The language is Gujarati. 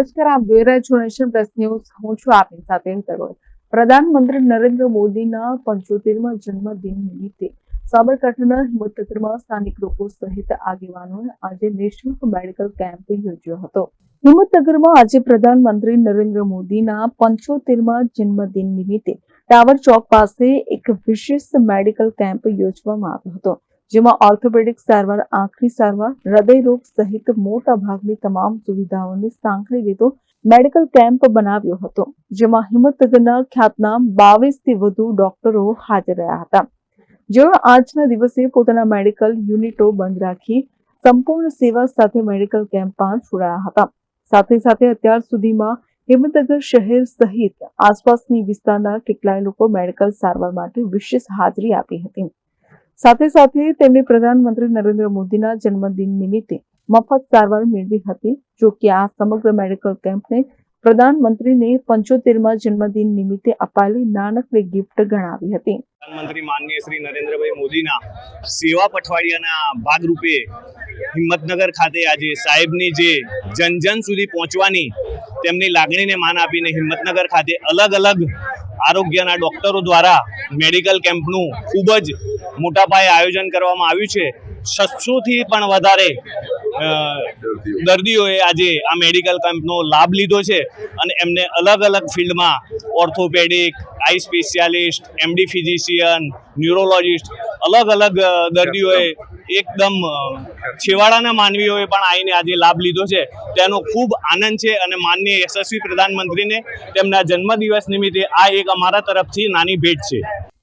નમસ્કાર, આપ જોઈ રહ્યા છો નેશન પ્લસ ન્યૂઝ. હું છું આપની સાથે કરોડ પ્રધાનમંત્રી નરેન્દ્ર મોદીના પંચોતેરમા જન્મદિન નિમિત્તે સાબરકાંઠાના હિંમતનગરમાં સ્થાનિક લોકો સહિત આગેવાનોએ આજે નિઃશુલ્ક મેડિકલ કેમ્પ યોજ્યો હતો. હિંમતનગરમાં આજે પ્રધાનમંત્રી નરેન્દ્ર મોદીના પંચોતેરમા જન્મદિન નિમિત્તે ટાવર ચોક પાસે એક વિશેષ મેડિકલ કેમ્પ યોજવામાં આવ્યો હતો. જેમાં ઓર્થોપેડિક સારવાર, આંખની સારવાર હૃદય રોગ સહિત મોટા ભાગની તમામ સુવિધાઓને સાંકળી લીધો, મેડિકલ કેમ્પ બનાવ્યો હતો, જેમાં હિંમતનગરના ખ્યાતનામ બાવીસથી વધુ ડોક્ટરો હાજર રહ્યા હતા. જેઓ આજના દિવસે પોતાના મેડિકલ યુનિટો બંધ રાખી સંપૂર્ણ સેવા સાથે મેડિકલ કેમ્પમાં જોડાયા હતા. સાથે સાથે અત્યાર સુધીમાં હિંમતનગર શહેર સહિત આસપાસની વિસ્તારના કેટલાય લોકો મેડિકલ સારવાર માટે વિશેષ હાજરી આપી હતી. સાથે સાથે તેમણે પ્રધાનમંત્રી નરેન્દ્ર મોદીના જન્મદિન નિમિત્તે મફત સારવાર મેળવી હતી. જો કે આ સમગ્ર મેડિકલ કેમ્પને પ્રધાનમંત્રીને પંચોતેરમાં જન્મદિન નિમિત્તે અપાયેલી નાનકડી ગિફ્ટ ગણાવી હતી. પ્રધાનમંત્રી માનનીય શ્રી નરેન્દ્રભાઈ મોદીના સેવા પઠવાડિયાના ભાગરૂપે હિંમતનગર ખાતે આજે સાહેબની જે જન જન સુધી પહોંચવાની તેમની લાગણીને માન આપીને હિંમતનગર ખાતે અલગ અલગ આરોગ્યના ડોક્ટરો દ્વારા મેડિકલ કેમ્પનું ખૂબ જ મોટા પાયે આયોજન કરવામાં આવ્યું છે. છસોથી પણ વધારે દર્દીઓએ આજે આ મેડિકલ કેમ્પનો લાભ લીધો છે અને એમને અલગ અલગ ફિલ્ડમાં orthopaedic eye specialist MD physician neurologist અલગ અલગ દર્દીઓએ એકદમ છેવાડાના માનવીઓએ પણ આવીને આજે લાભ લીધો છે. તેનો ખૂબ આનંદ છે અને માનનીય યશસ્વી પ્રધાનમંત્રીને તેમના જન્મદિવસ નિમિત્તે આ એક અમારા તરફથી નાની ભેટ છે.